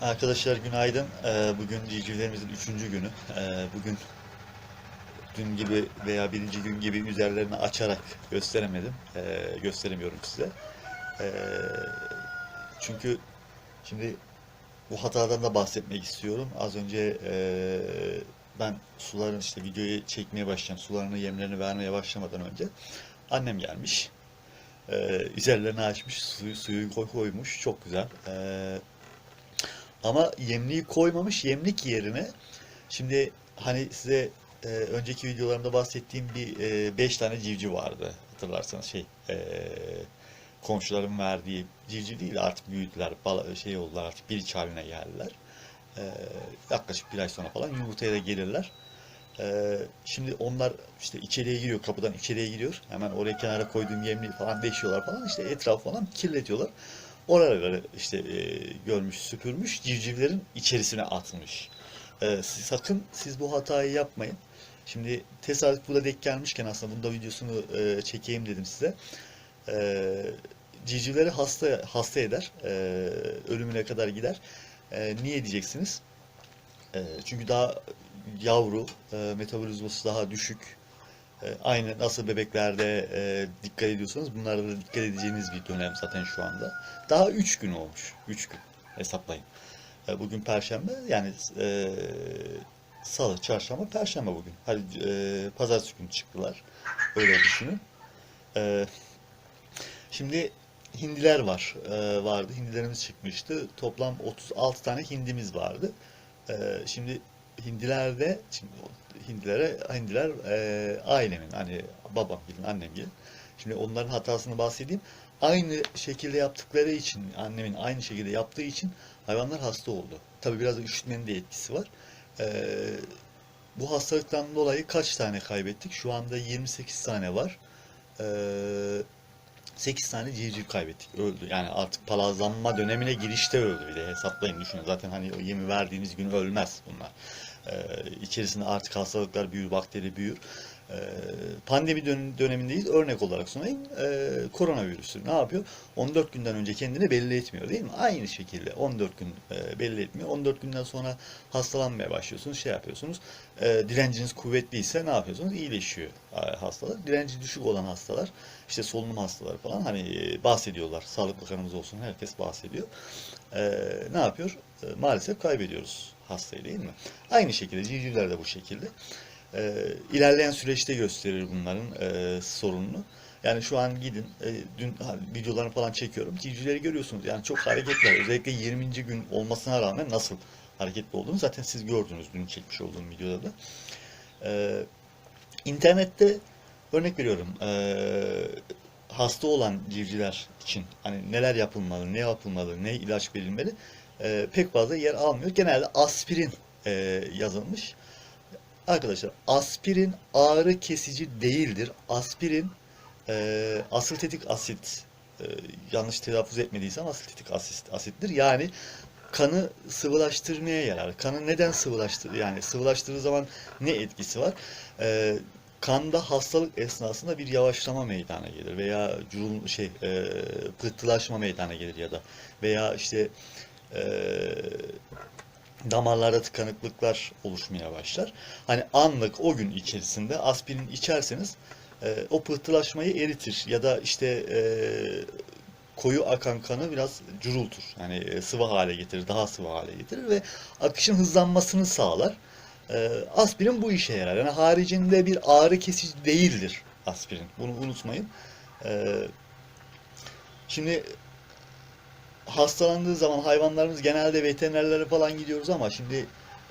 Arkadaşlar günaydın. Ee, Bugün civcivlerimizin üçüncü günü. Ee, Bugün dün gibi veya birinci gün gibi üzerlerini açarak gösteremedim. Ee, Gösteremiyorum size. Çünkü şimdi bu hatadan da bahsetmek istiyorum. Az önce ee, ben suların işte videoyu çekmeye başlayacağım. Sularını yemlerini vermeye başlamadan önce annem gelmiş. Üzerlerini açmış, suyu, suyu koy- koymuş. Çok güzel. Ee, ama yemliği koymamış yemlik yerine şimdi hani size e, önceki videolarımda bahsettiğim bir 5 tane civciv vardı hatırlarsanız şey e, komşuların verdiği civciv değil artık büyüdüler bala, şey oldular artık bir haline geldiler. E, yaklaşık bir ay sonra falan yumurtaya da gelirler. E, şimdi onlar işte içeriye giriyor kapıdan içeriye giriyor hemen oraya kenara koyduğum yemliği falan deşiyorlar falan işte etrafı falan kirletiyorlar. Oraları işte e, görmüş, süpürmüş, civcivlerin içerisine atmış. E, sakın siz bu hatayı yapmayın. Şimdi tesadüf burada denk gelmişken aslında bunda videosunu e, çekeyim dedim size. E, civcivleri hasta hasta eder, e, ölümüne kadar gider. E, niye diyeceksiniz? E, çünkü daha yavru, e, metabolizması daha düşük. E, Aynı nasıl bebeklerde e, dikkat ediyorsanız bunlarda da dikkat edeceğiniz bir dönem zaten şu anda. Daha 3 gün olmuş. 3 gün hesaplayın. E, Bugün Perşembe yani e, Salı, Çarşamba, Perşembe bugün. Hadi e, Pazartesi günü çıktılar. Öyle düşünün. E, şimdi hindiler var. e, vardı. Hindilerimiz çıkmıştı. Toplam 36 tane hindimiz vardı. E, şimdi hindilerde şimdi hindilere hindiler e, ailemin hani babam gibi annem gibi. Şimdi onların hatasını bahsedeyim. Aynı şekilde yaptıkları için annemin aynı şekilde yaptığı için hayvanlar hasta oldu. Tabii biraz da üşütmenin de etkisi var. E, bu hastalıktan dolayı kaç tane kaybettik? Şu anda 28 tane var. E, 8 tane civciv kaybettik. Öldü. Yani artık palazlanma dönemine girişte öldü bir de hesaplayın düşünün. Zaten hani o yemi verdiğiniz gün ölmez bunlar. Ee, içerisinde artık hastalıklar büyür, bakteri büyür. Ee, pandemi dön- dönemindeyiz. Örnek olarak sunayım. Ee, koronavirüsü ne yapıyor? 14 günden önce kendini belli etmiyor değil mi? Aynı şekilde 14 gün e, belli etmiyor. 14 günden sonra hastalanmaya başlıyorsunuz, şey yapıyorsunuz. Ee, direnciniz kuvvetliyse ne yapıyorsunuz? İyileşiyor e, hastalar. Direnci düşük olan hastalar, işte solunum hastaları falan hani e, bahsediyorlar. Sağlık Bakanımız olsun herkes bahsediyor. Ne yapıyor? Ee, maalesef kaybediyoruz hastayı değil mi? Aynı şekilde civcivler de bu şekilde. Ee, ilerleyen süreçte gösterir bunların e, sorununu. Yani şu an gidin, e, dün videolarını falan çekiyorum. Civcivleri görüyorsunuz. Yani çok hareketli. Özellikle 20. gün olmasına rağmen nasıl hareketli olduğunu zaten siz gördünüz dün çekmiş olduğum videoda da. Ee, internette örnek veriyorum. ee, hasta olan civcivler için hani neler yapılmalı, ne yapılmalı, ne ilaç verilmeli ee, pek fazla yer almıyor. Genelde aspirin ee, yazılmış. Arkadaşlar aspirin ağrı kesici değildir. Aspirin e, asiltetik asit e, yanlış telaffuz etmediysem asiltetik asit, asittir. Yani kanı sıvılaştırmaya yarar. Kanı neden sıvılaştır yani sıvılaştırdığı zaman ne etkisi var? E, kanda hastalık esnasında bir yavaşlama meydana gelir veya curul şey e, pıhtılaşma meydana gelir ya da veya işte e, damarlarda tıkanıklıklar oluşmaya başlar. Hani anlık o gün içerisinde aspirin içerseniz e, o pıhtılaşmayı eritir ya da işte e, koyu akan kanı biraz curultur. Yani e, sıvı hale getirir, daha sıvı hale getirir ve akışın hızlanmasını sağlar. E, aspirin bu işe yarar. Yani haricinde bir ağrı kesici değildir aspirin. Bunu unutmayın. E, şimdi hastalandığı zaman hayvanlarımız genelde veterinerlere falan gidiyoruz ama şimdi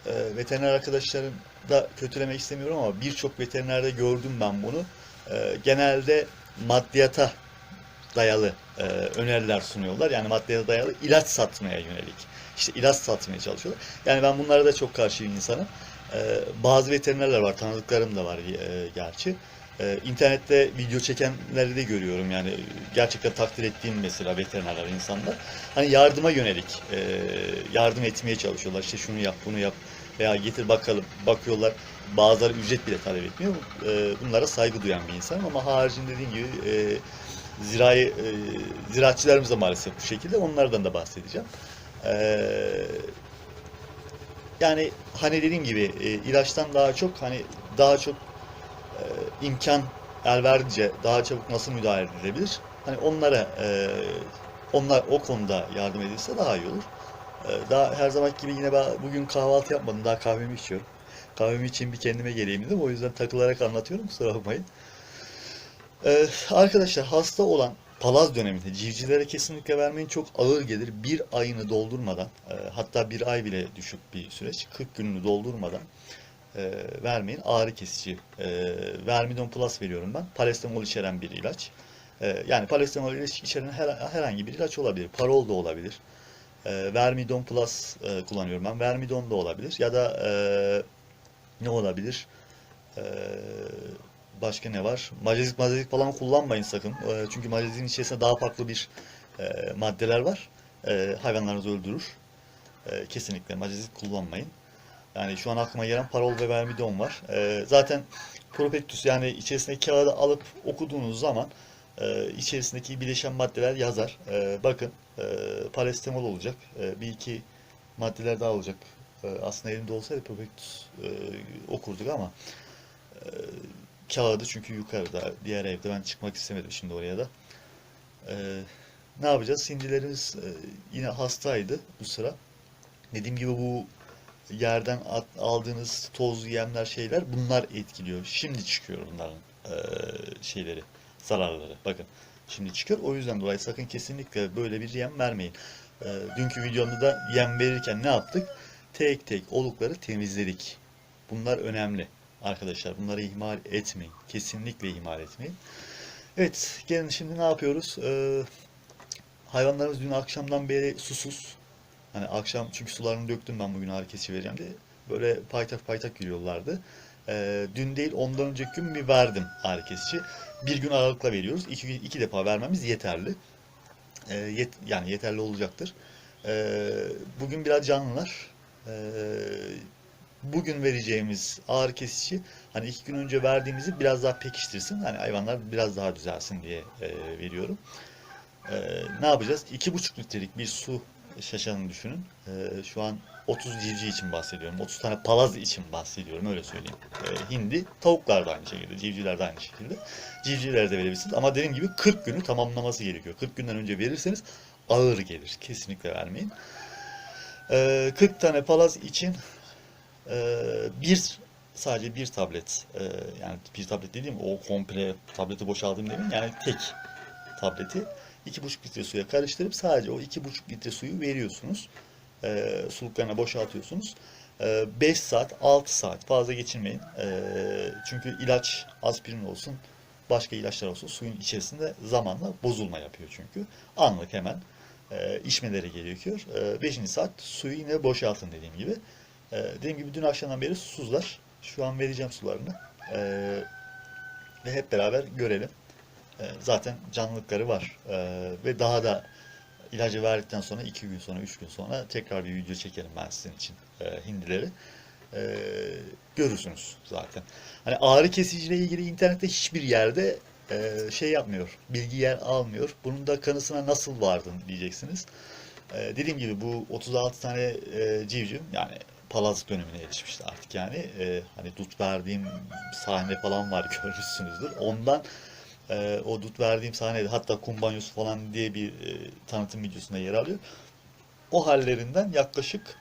e, veteriner arkadaşlarım da kötülemek istemiyorum ama birçok veterinerde gördüm ben bunu. E, genelde maddiyata dayalı e, öneriler sunuyorlar. Yani maddiyata dayalı ilaç satmaya yönelik. İşte ilaç satmaya çalışıyorlar. Yani ben bunlara da çok karşı bir insanım. E, bazı veterinerler var, tanıdıklarım da var e, gerçi. Ee, internette video çekenleri de görüyorum yani gerçekten takdir ettiğim mesela veterinerler insanlar. Hani yardıma yönelik e, yardım etmeye çalışıyorlar. İşte şunu yap, bunu yap veya getir bakalım bakıyorlar. Bazıları ücret bile talep etmiyor. E, bunlara saygı duyan bir insanım ama haricinde dediğim gibi e, zirai e, ziraatçılarımız da maalesef bu şekilde. Onlardan da bahsedeceğim. Ee, yani hani dediğim gibi e, ilaçtan daha çok hani daha çok e, imkan el verdiğince daha çabuk nasıl müdahale edilebilir? Hani onlara e, onlar o konuda yardım edilse daha iyi olur. E, daha her zaman gibi yine ben bugün kahvaltı yapmadım. Daha kahvemi içiyorum. Kahvemi için bir kendime geleyim dedim. O yüzden takılarak anlatıyorum. Kusura bakmayın. E, arkadaşlar hasta olan palaz döneminde civcivlere kesinlikle vermeyin. Çok ağır gelir. Bir ayını doldurmadan e, hatta bir ay bile düşük bir süreç. 40 gününü doldurmadan e, vermeyin. Ağrı kesici. E, Vermidon Plus veriyorum ben. Paracetamol içeren bir ilaç. E, yani ilaç içeren her, herhangi bir ilaç olabilir. Parol da olabilir. E, Vermidon Plus e, kullanıyorum ben. Vermidon da olabilir. Ya da e, ne olabilir? E, başka ne var? Majezik majezik falan kullanmayın sakın. E, çünkü majeziğin içerisinde daha farklı bir e, maddeler var. E, hayvanlarınızı öldürür. E, kesinlikle majezik kullanmayın. Yani şu an aklıma gelen parol ve vermidon var. Ee, zaten prospektüs yani içerisindeki kağıdı alıp okuduğunuz zaman e, içerisindeki bileşen maddeler yazar. E, bakın e, parasetamol olacak. E, bir iki maddeler daha olacak. E, aslında elimde olsaydı prospektüs e, okurduk ama e, kağıdı çünkü yukarıda diğer evde ben çıkmak istemedim şimdi oraya da. E, ne yapacağız? Hindilerimiz e, yine hastaydı bu sıra. Dediğim gibi bu yerden at- aldığınız toz yemler şeyler bunlar etkiliyor. Şimdi çıkıyor bunların eee, şeyleri, zararları. Bakın şimdi çıkıyor. O yüzden dolayı sakın kesinlikle böyle bir yem vermeyin. Eee, dünkü videomda da yem verirken ne yaptık? Tek tek olukları temizledik. Bunlar önemli arkadaşlar. Bunları ihmal etmeyin. Kesinlikle ihmal etmeyin. Evet, gelin şimdi ne yapıyoruz? Eee, hayvanlarımız dün akşamdan beri susuz. Hani akşam çünkü sularını döktüm ben bugün ağrı kesici vereceğim diye. Böyle paytak paytak yürüyorlardı. Ee, dün değil ondan önceki gün bir verdim ağrı kesici. Bir gün aralıkla veriyoruz. İki, iki defa vermemiz yeterli. Ee, yet, yani yeterli olacaktır. Ee, bugün biraz canlılar. Ee, bugün vereceğimiz ağrı kesici hani iki gün önce verdiğimizi biraz daha pekiştirsin. Hani hayvanlar biraz daha düzelsin diye e, veriyorum. Ee, ne yapacağız? 2,5 litrelik bir su şaşanı düşünün. Ee, şu an 30 civciv için bahsediyorum. 30 tane palaz için bahsediyorum öyle söyleyeyim. Ee, hindi, tavuklar da aynı şekilde, civcivler de aynı şekilde. Civcivlere de verebilirsiniz ama dediğim gibi 40 günü tamamlaması gerekiyor. 40 günden önce verirseniz ağır gelir. Kesinlikle vermeyin. Ee, 40 tane palaz için e, bir sadece bir tablet e, yani bir tablet dediğim o komple tableti boşaldım demeyin yani tek tableti 2,5 litre suya karıştırıp sadece o 2,5 litre suyu veriyorsunuz. E, suluklarına boşaltıyorsunuz. E, 5 saat, 6 saat fazla geçirmeyin. E, çünkü ilaç aspirin olsun, başka ilaçlar olsun suyun içerisinde zamanla bozulma yapıyor çünkü. Anlık hemen e, içmeleri gerekiyor. 5. saat suyu yine boşaltın dediğim gibi. Dediğim gibi dün akşamdan beri susuzlar. Şu an vereceğim sularını. Ve hep beraber görelim. E, zaten canlılıkları var. E, ve daha da ilacı verdikten sonra 2 gün sonra 3 gün sonra tekrar bir video çekerim ben sizin için e, hindileri. Görürsünüz zaten. Hani ağrı kesiciyle ilgili internette hiçbir yerde şey yapmıyor. Bilgi yer almıyor. Bunun da kanısına nasıl vardın diyeceksiniz. Dediğim gibi bu 36 tane civciv yani palazlık dönemine erişmişti artık yani. E, hani dut verdiğim sahne falan var görmüşsünüzdür. Ondan e, o dut verdiğim sahnede hatta kum banyosu falan diye bir e, tanıtım videosunda yer alıyor. O hallerinden yaklaşık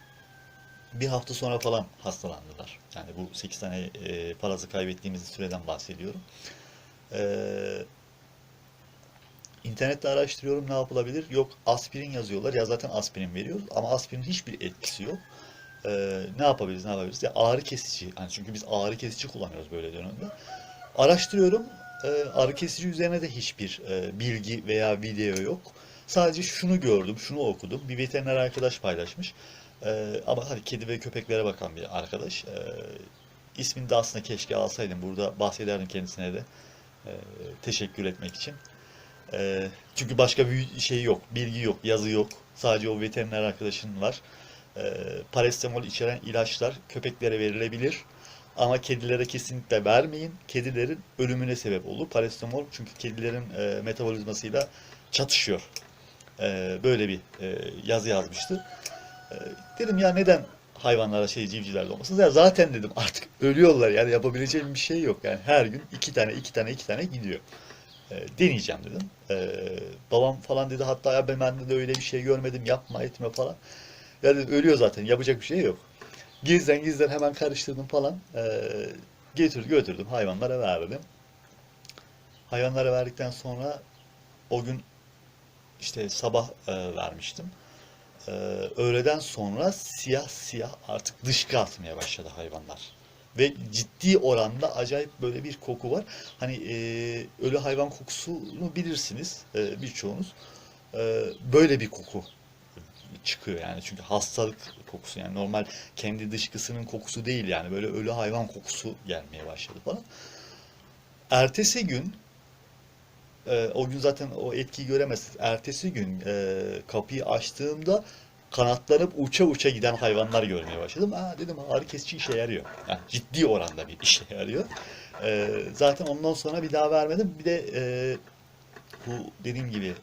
bir hafta sonra falan hastalandılar. Yani bu 8 tane e, parazı kaybettiğimiz süreden bahsediyorum. E, internette araştırıyorum ne yapılabilir? Yok aspirin yazıyorlar. Ya zaten aspirin veriyoruz ama aspirin hiçbir etkisi yok. E, ne yapabiliriz? Ne yapabiliriz? Ya ağrı kesici. Yani çünkü biz ağrı kesici kullanıyoruz böyle dönemde. Araştırıyorum. E, ağrı kesici üzerine de hiçbir e, bilgi veya video yok. Sadece şunu gördüm, şunu okudum. Bir veteriner arkadaş paylaşmış. E, ama hani kedi ve köpeklere bakan bir arkadaş. E, ismini de aslında keşke alsaydım. Burada bahsederdim kendisine de. E, teşekkür etmek için. E, çünkü başka bir şey yok, bilgi yok, yazı yok. Sadece o veteriner arkadaşın var. E, parasetamol içeren ilaçlar köpeklere verilebilir. Ama kedilere kesinlikle vermeyin. Kedilerin ölümüne sebep olur. Parasetamol çünkü kedilerin e, metabolizmasıyla çatışıyor. E, böyle bir e, yazı yazmıştı. E, dedim ya neden hayvanlara şey civcivlerde olmasın? Ya zaten dedim artık ölüyorlar yani yapabileceğim bir şey yok. Yani her gün iki tane iki tane iki tane gidiyor. E, deneyeceğim dedim. E, babam falan dedi hatta ya ben de öyle bir şey görmedim yapma etme falan. Ya dedim ölüyor zaten yapacak bir şey yok. Gizden gizden hemen karıştırdım falan. E, getir götürdüm hayvanlara verdim. Hayvanlara verdikten sonra o gün işte sabah e, vermiştim. E, öğleden sonra siyah siyah artık dışkı atmaya başladı hayvanlar. Ve ciddi oranda acayip böyle bir koku var. Hani e, ölü hayvan kokusunu bilirsiniz e, birçoğunuz. E, böyle bir koku çıkıyor yani çünkü hastalık kokusu yani normal kendi dışkısının kokusu değil yani böyle ölü hayvan kokusu gelmeye başladı falan. Ertesi gün e, o gün zaten o etkiyi göremezsiniz. Ertesi gün e, kapıyı açtığımda kanatlanıp uça uça giden hayvanlar görmeye başladım. Aa dedim ağrı kesici işe yarıyor. Yani ciddi oranda bir işe yarıyor. E, zaten ondan sonra bir daha vermedim. Bir de e, bu dediğim gibi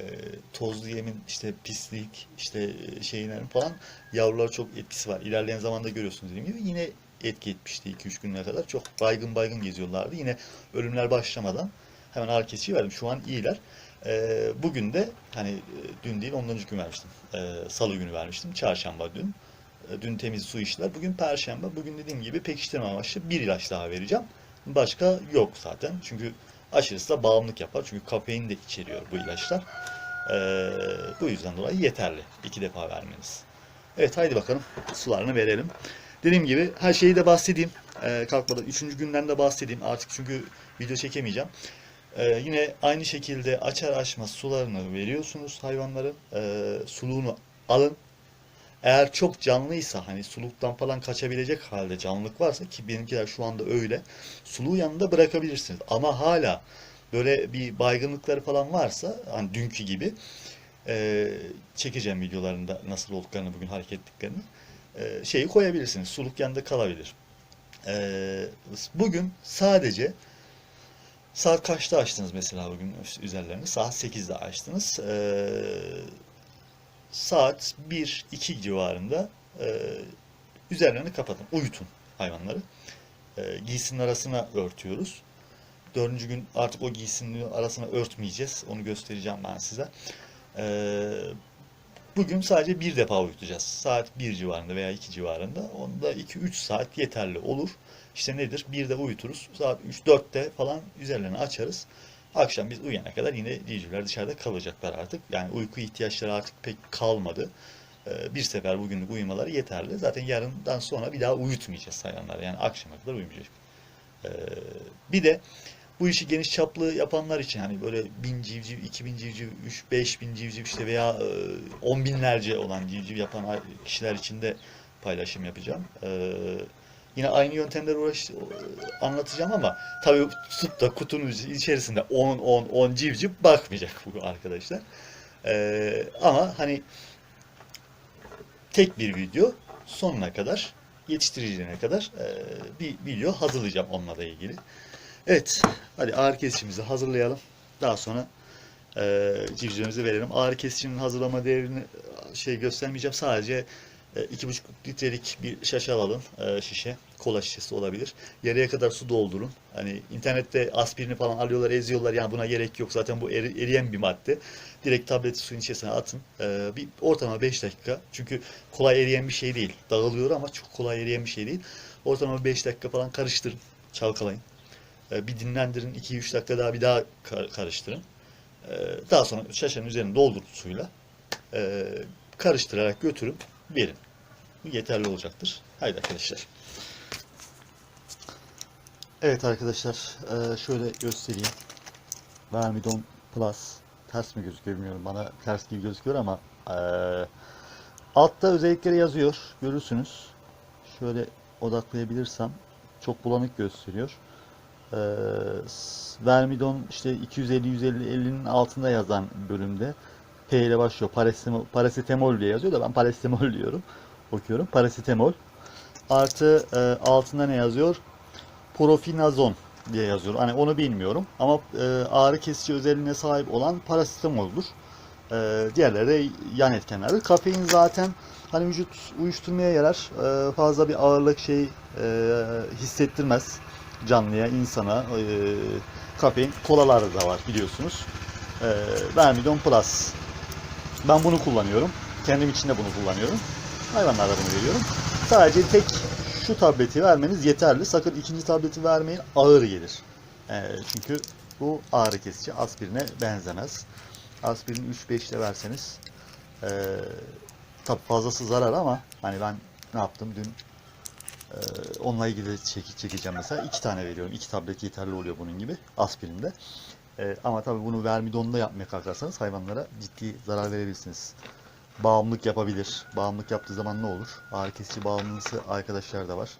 e, tozlu yemin işte pislik işte şeylerin falan yavrular çok etkisi var. İlerleyen zamanda görüyorsunuz dediğim gibi yine etki etmişti 2-3 gününe kadar. Çok baygın baygın geziyorlardı. Yine ölümler başlamadan hemen ağrı kesici verdim. Şu an iyiler. E, bugün de hani e, dün değil ondan önceki gün vermiştim. E, Salı günü vermiştim. Çarşamba dün. E, dün temiz su içtiler. Bugün perşembe. Bugün dediğim gibi pekiştirme amaçlı bir ilaç daha vereceğim. Başka yok zaten. Çünkü aşırısı da bağımlılık yapar. Çünkü kafein de içeriyor bu ilaçlar. Ee, bu yüzden dolayı yeterli. iki defa vermeniz. Evet haydi bakalım sularını verelim. Dediğim gibi her şeyi de bahsedeyim. Ee, kalkmadan üçüncü günden de bahsedeyim. Artık çünkü video çekemeyeceğim. Ee, yine aynı şekilde açar açmaz sularını veriyorsunuz hayvanların. Ee, suluğunu alın. Eğer çok canlıysa hani suluktan falan kaçabilecek halde canlılık varsa ki benimkiler şu anda öyle suluğu yanında bırakabilirsiniz. Ama hala böyle bir baygınlıkları falan varsa hani dünkü gibi e, çekeceğim videolarında nasıl olduklarını bugün hareket ettiklerini e, şeyi koyabilirsiniz. Suluk yanında kalabilir. E, bugün sadece saat kaçta açtınız mesela bugün üzerlerini? Saat 8'de açtınız. E, saat 1-2 civarında e, üzerlerini kapatın. Uyutun hayvanları. E, giysinin arasına örtüyoruz. Dördüncü gün artık o giysinin arasına örtmeyeceğiz. Onu göstereceğim ben size. E, bugün sadece bir defa uyutacağız. Saat 1 civarında veya 2 civarında. Onda 2-3 saat yeterli olur. İşte nedir? Bir de uyuturuz. Saat 3-4'te falan üzerlerini açarız. Akşam biz uyuyana kadar yine civcivler dışarıda kalacaklar artık. Yani uyku ihtiyaçları artık pek kalmadı. Ee, Bir sefer bugünlük uyumaları yeterli. Zaten yarından sonra bir daha uyutmayacağız hayvanları. Yani akşama kadar uyumayacak. Ee, Bir de bu işi geniş çaplı yapanlar için hani böyle bin civciv, iki bin civciv, üç, beş bin civciv işte veya e, on binlerce olan civciv yapan kişiler için de paylaşım yapacağım. Ee, Yine aynı yöntemleri uğraş, anlatacağım ama tabii tutup da kutunun içerisinde 10 10 10 civciv bakmayacak bu arkadaşlar. Ee, ama hani tek bir video sonuna kadar yetiştiricilerine kadar e, bir video hazırlayacağım onunla da ilgili. Evet, hadi ağrı kesicimizi hazırlayalım. Daha sonra e, civcivlerimizi verelim. Ağrı kesicinin hazırlama değerini şey göstermeyeceğim. Sadece e, iki buçuk litrelik bir şaşı alalım. e, şişe. Kola şişesi olabilir. Yarıya kadar su doldurun. Hani internette aspirini falan alıyorlar, eziyorlar. Yani buna gerek yok. Zaten bu eri- eriyen bir madde. Direkt tableti suyun içerisine atın. E, bir ortalama 5 dakika. Çünkü kolay eriyen bir şey değil. Dağılıyor ama çok kolay eriyen bir şey değil. Ortalama 5 dakika falan karıştırın. Çalkalayın. E, bir dinlendirin. 2-3 dakika daha bir daha kar- karıştırın. E, daha sonra şaşanın üzerine doldurun suyla. E, karıştırarak götürün. Verin. Yeterli olacaktır. Haydi arkadaşlar. Evet arkadaşlar eee, şöyle göstereyim. Vermidon Plus ters mi gözüküyor bilmiyorum. Bana ters gibi gözüküyor ama eee, altta özellikleri yazıyor. Görürsünüz. Şöyle odaklayabilirsem çok bulanık gösteriyor. S- Vermidon işte 250-150-50'nin altında yazan bölümde P ile başlıyor. Parasetamol, parasetamol diye yazıyor da ben parasetamol diyorum. Okuyorum. Parasetamol. Artı e, altında ne yazıyor? Profinazon diye yazıyor. Hani onu bilmiyorum ama e, ağrı kesici özelliğine sahip olan parasetamoldur. Ee, diğerleri de yan etkenlerdir. Kafein zaten hani vücut uyuşturmaya yarar. Ee, fazla bir ağırlık şey e, hissettirmez canlıya, insana. Ee, kafein kolalarda da var biliyorsunuz. Ee, Vermidon Plus. Ben bunu kullanıyorum. Kendim için de bunu kullanıyorum. Hayvanlara bunu veriyorum. Sadece tek şu tableti vermeniz yeterli. Sakın ikinci tableti vermeyin. Ağır gelir. Ee, çünkü bu ağrı kesici aspirine benzemez. Aspirin 3-5'te verseniz ee, tabi fazlası zarar ama hani ben ne yaptım dün ee, onunla ilgili çekeceğim mesela. iki tane veriyorum. iki tablet yeterli oluyor bunun gibi aspirinde. Ee, ama tabii bunu vermidonda yapmaya kalkarsanız hayvanlara ciddi zarar verebilirsiniz. Bağımlılık yapabilir. Bağımlılık yaptığı zaman ne olur? Ağrı kesici bağımlısı arkadaşlar da var.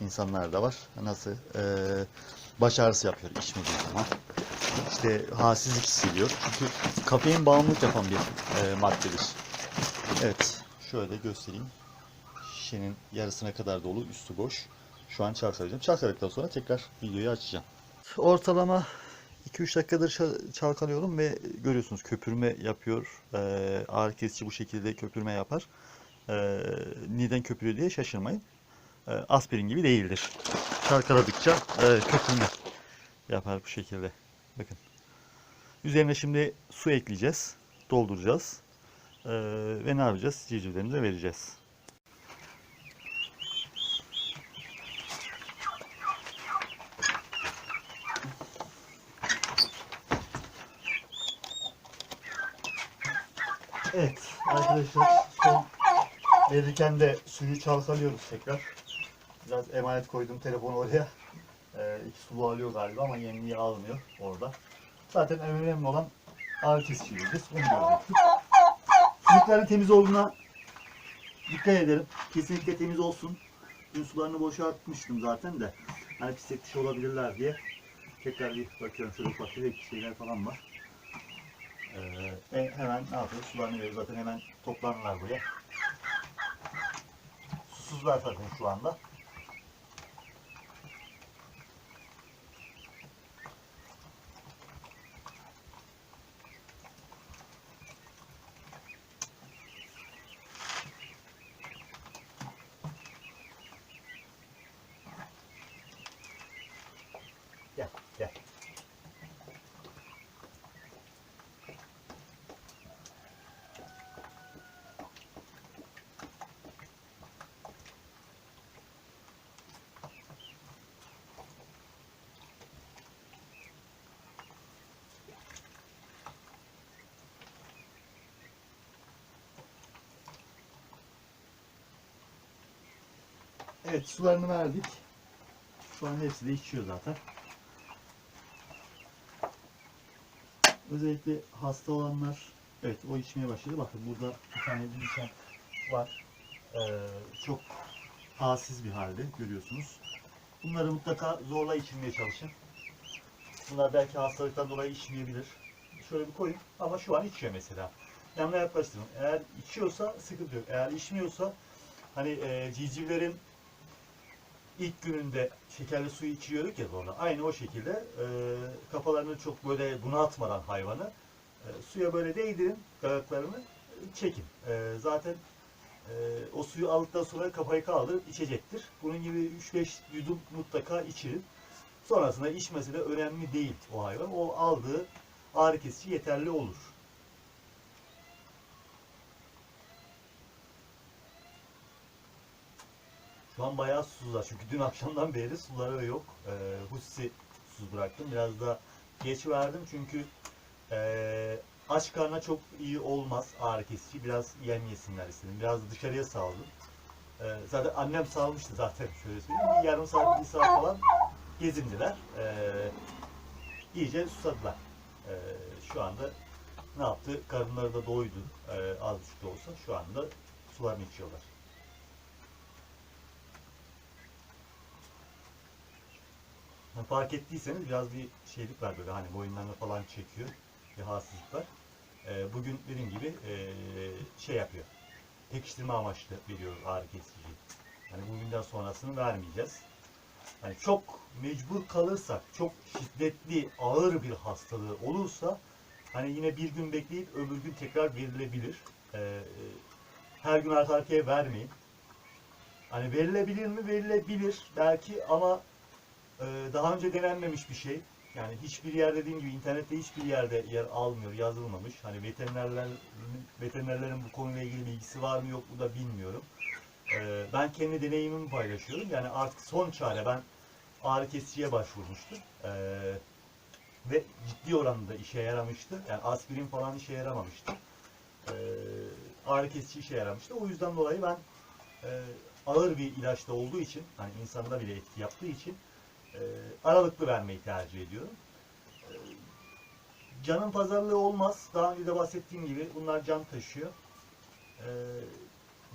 İnsanlar da var. Nasıl? Ee, baş ağrısı yapıyor içmediği zaman. İşte halsizlik hissediyor. Çünkü kafein bağımlılık yapan bir e, maddedir. Evet. Şöyle göstereyim. Şişenin yarısına kadar dolu, üstü boş. Şu an çalkalayacağım. Çalkaladıktan sonra tekrar videoyu açacağım. Ortalama 2-3 dakikadır ça- çalkalıyorum ve görüyorsunuz köpürme yapıyor. Ee, ağrı kesici bu şekilde köpürme yapar. Ee, neden köpürüyor diye şaşırmayın. Ee, aspirin gibi değildir. Çalkaladıkça e, köpürme yapar bu şekilde. Bakın. Üzerine şimdi su ekleyeceğiz. Dolduracağız. Ee, ve ne yapacağız? Civcivlerimize vereceğiz. Evet arkadaşlar son verirken de suyu çalkalıyoruz tekrar. Biraz emanet koydum telefonu oraya. Ee, iki sulu alıyor galiba ama yemliği almıyor orada. Zaten en önemli olan kesici vereceğiz. Onu görecektik. Sucukların temiz olduğuna dikkat edelim. Kesinlikle temiz olsun. Dün sularını boşaltmıştım zaten de. Hani pisletmiş olabilirler diye. Tekrar bir bakıyorum şöyle ufak tefek şeyler falan var. Ee, e, hemen ne yapıyoruz? Sularını veriyoruz. Zaten hemen toplanırlar buraya. Susuzlar zaten şu anda. Gel, gel. Evet sularını verdik. Şu an hepsi de içiyor zaten. Özellikle hasta olanlar evet o içmeye başladı. Bakın burada bir tane düşen var. Ee, çok halsiz bir halde görüyorsunuz. Bunları mutlaka zorla içirmeye çalışın. Bunlar belki hastalıktan dolayı içmeyebilir. Şöyle bir koyun ama şu an içiyor mesela. Yanına yaklaştırın. Eğer içiyorsa sıkıntı yok. Eğer içmiyorsa hani e, civcivlerin ilk gününde şekerli suyu içiyorduk ya sonra. Aynı o şekilde e, kafalarını çok böyle bunaltmadan hayvanı e, suya böyle değdirin gayaklarını e, çekin. E, zaten e, o suyu aldıktan sonra kafayı kaldırıp içecektir. Bunun gibi 3-5 yudum mutlaka içirin. Sonrasında içmesi de önemli değil o hayvan. O aldığı ağrı kesici yeterli olur. Şu an bayağı susuzlar çünkü dün akşamdan beri suları yok. Ee, Hussi susuz bıraktım. Biraz da geç verdim çünkü ee, aç karna çok iyi olmaz ağrı kesici. Biraz yem yesinler istedim. Biraz dışarıya saldım. Ee, zaten annem salmıştı zaten şöyle söyleyeyim. Bir yarım saat, bir saat falan gezindiler. Ee, iyice susadılar. Ee, şu anda ne yaptı? Karınları da doydu. Ee, az buçuk da olsa şu anda sularını içiyorlar. Ha, Fark ettiyseniz biraz bir şeylik var böyle hani boyunlarını falan çekiyor. Bir halsizlik var. Ee, bugün dediğim gibi ee, şey yapıyor. Pekiştirme amaçlı veriyor ağrı kesici. Yani bugünden sonrasını vermeyeceğiz. Yani çok mecbur kalırsak, çok şiddetli, ağır bir hastalığı olursa Hani yine bir gün bekleyip öbür gün tekrar verilebilir. Ee, her gün arka arkaya vermeyin. Hani verilebilir mi? Verilebilir belki ama e, daha önce denenmemiş bir şey. Yani hiçbir yer dediğim gibi internette hiçbir yerde yer almıyor, yazılmamış. Hani veterinerlerin, veterinerlerin bu konuyla ilgili bilgisi var mı yok mu da bilmiyorum. Ee, ben kendi deneyimimi paylaşıyorum. Yani artık son çare ben ağrı kesiciye başvurmuştum. Ee, ve ciddi oranda işe yaramıştı. Yani aspirin falan işe yaramamıştı. Ee, ağrı kesici işe yaramıştı. O yüzden dolayı ben e, ağır bir ilaçta olduğu için, hani insanda bile etki yaptığı için e, aralıklı vermeyi tercih ediyorum. E, canın pazarlığı olmaz. Daha önce de bahsettiğim gibi bunlar can taşıyor. E,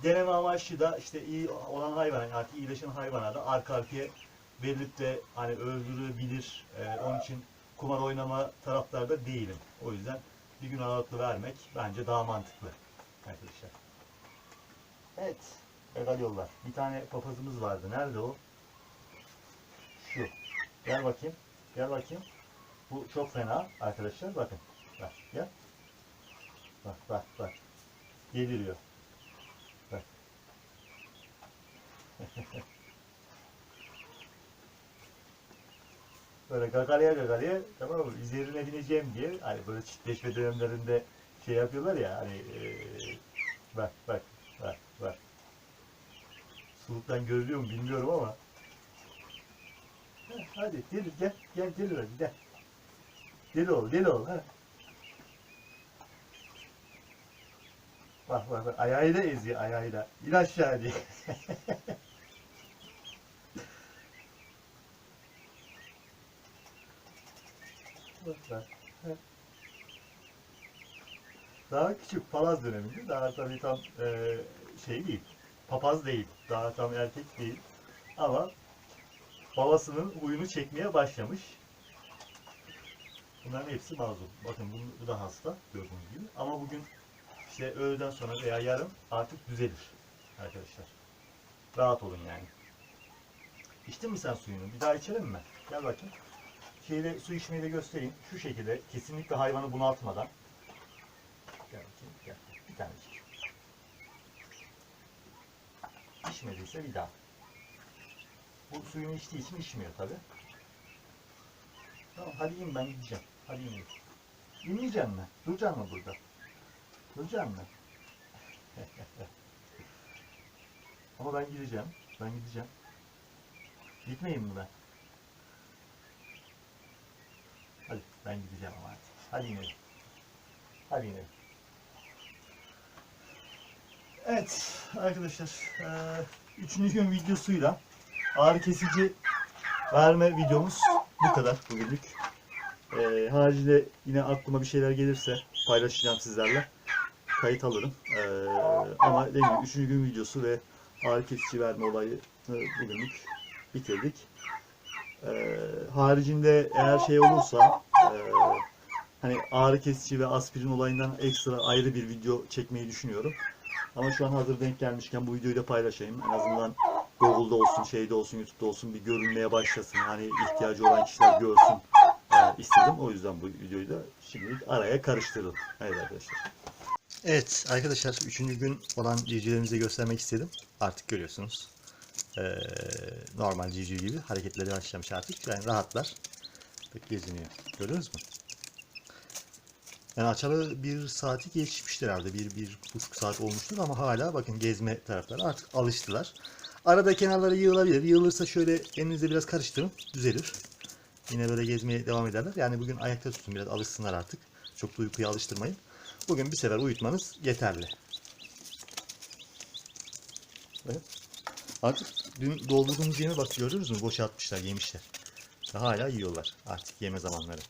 deneme amaçlı da işte iyi olan hayvan, artık iyileşen hayvana da arka arkaya verilip de hani öldürebilir. E, onun için kumar oynama taraftarda değilim. O yüzden bir gün aralıklı vermek bence daha mantıklı arkadaşlar. Evet. Legal yollar. Bir tane papazımız vardı. Nerede o? Gel bakayım. Gel bakayım. Bu çok fena arkadaşlar. Bakın. Bak gel. Bak bak bak. Geliriyor. Bak. böyle gagalaya gagalaya tamam mı? Üzerine bineceğim diye hani böyle çiftleşme dönemlerinde şey yapıyorlar ya hani eee, bak bak bak bak. Suluktan görülüyor mu bilmiyorum ama. Hadi deli gel gel deli hadi gel. Deli ol deli ol ha. Bak bak bak ayağıyla eziyor ayağıyla. İn aşağı diye. bak bak. ha. Daha küçük palaz döneminde daha tabii tam e, şey değil. Papaz değil. Daha tam erkek değil. Ama babasının huyunu çekmeye başlamış. Bunların hepsi mazlum. Bakın bu, bu da hasta gördüğünüz gibi. Ama bugün işte öğleden sonra veya yarın artık düzelir arkadaşlar. Rahat olun yani. İçtin mi sen suyunu? Bir daha içelim mi? Gel bakayım. Şeyde su içmeyi de göstereyim. Şu şekilde kesinlikle hayvanı bunaltmadan. Gel bakayım gel. Bir tane iç. İçmediyse bir daha. Bu suyunu içtiği için içmiyor tabi. Tamam hadi in ben gideceğim. Hadi in. İnmeyeceksin mi? Duracaksın mı burada? Duracaksın mı? Ama ben gideceğim. Ben gideceğim. Gitmeyeyim mi ben? Hadi ben gideceğim ama hadi. Hadi inelim. Hadi inelim. Evet arkadaşlar. Üçüncü gün videosuyla ağrı kesici verme videomuz bu kadar bugünlük. Ee, haricinde yine aklıma bir şeyler gelirse paylaşacağım sizlerle. Kayıt alırım. Ee, ama dediğim gibi üçüncü gün videosu ve ağrı kesici verme olayı bugünlük bitirdik. Ee, haricinde eğer şey olursa e, hani ağrı kesici ve aspirin olayından ekstra ayrı bir video çekmeyi düşünüyorum. Ama şu an hazır denk gelmişken bu videoyu da paylaşayım. En azından Google'da olsun, şeyde olsun, YouTube'da olsun bir görünmeye başlasın. Hani ihtiyacı olan kişiler görsün e, istedim. O yüzden bu videoyu da şimdilik araya karıştırdım. Evet arkadaşlar. Evet arkadaşlar üçüncü gün olan civcivlerimizi göstermek istedim. Artık görüyorsunuz. Ee, normal civciv gibi hareketleri başlamış artık. Yani rahatlar. Bak geziniyor. Görüyorsunuz mu? Yani açalı bir saati geçmiştir herhalde. Bir, bir buçuk saat olmuştur ama hala bakın gezme tarafları artık alıştılar. Arada kenarlara yığılabilir. Yığılırsa şöyle elinizle biraz karıştırın. Düzelir. Yine böyle gezmeye devam ederler. Yani bugün ayakta tutun biraz alışsınlar artık. Çok da uykuya alıştırmayın. Bugün bir sefer uyutmanız yeterli. Evet. Artık dün doldurduğumuz yemi bak görüyoruz mu? Boşaltmışlar, yemişler. Ve hala yiyorlar. Artık yeme zamanları.